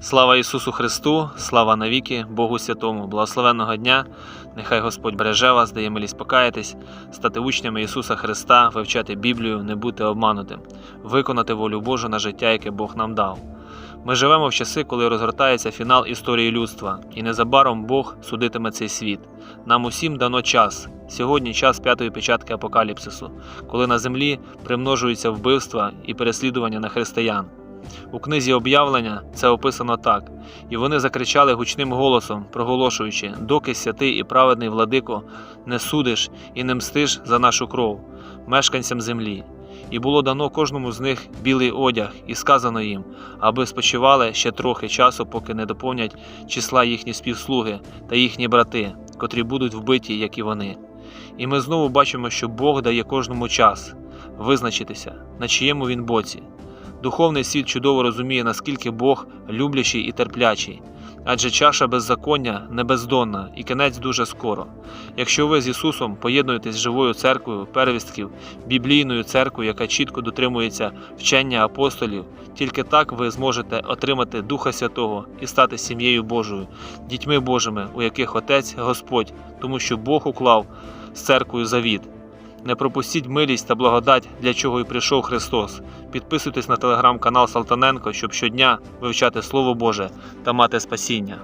Слава Ісусу Христу, слава навіки, Богу Святому, благословенного дня. Нехай Господь береже вас, дає милість покаятись, стати учнями Ісуса Христа, вивчати Біблію, не бути обманутим, виконати волю Божу на життя, яке Бог нам дав. Ми живемо в часи, коли розгортається фінал історії людства, і незабаром Бог судитиме цей світ. Нам усім дано час. Сьогодні час п'ятої печатки апокаліпсису, коли на землі примножуються вбивства і переслідування на християн. У книзі об'явлення це описано так, і вони закричали гучним голосом, проголошуючи, доки святий і праведний владико не судиш і не мстиш за нашу кров, мешканцям землі. І було дано кожному з них білий одяг, і сказано їм, аби спочивали ще трохи часу, поки не доповнять числа їхні співслуги та їхні брати, котрі будуть вбиті, як і вони. І ми знову бачимо, що Бог дає кожному час визначитися, на чиєму він боці. Духовний світ чудово розуміє, наскільки Бог люблячий і терплячий, адже чаша беззаконня не бездонна і кінець дуже скоро. Якщо ви з Ісусом поєднуєтесь з живою церквою первістків, біблійною церквою, яка чітко дотримується вчення апостолів, тільки так ви зможете отримати Духа Святого і стати сім'єю Божою, дітьми Божими, у яких Отець Господь, тому що Бог уклав з церквою завіт. Не пропустіть милість та благодать, для чого і прийшов Христос. Підписуйтесь на телеграм-канал Салтаненко, щоб щодня вивчати Слово Боже та мати спасіння.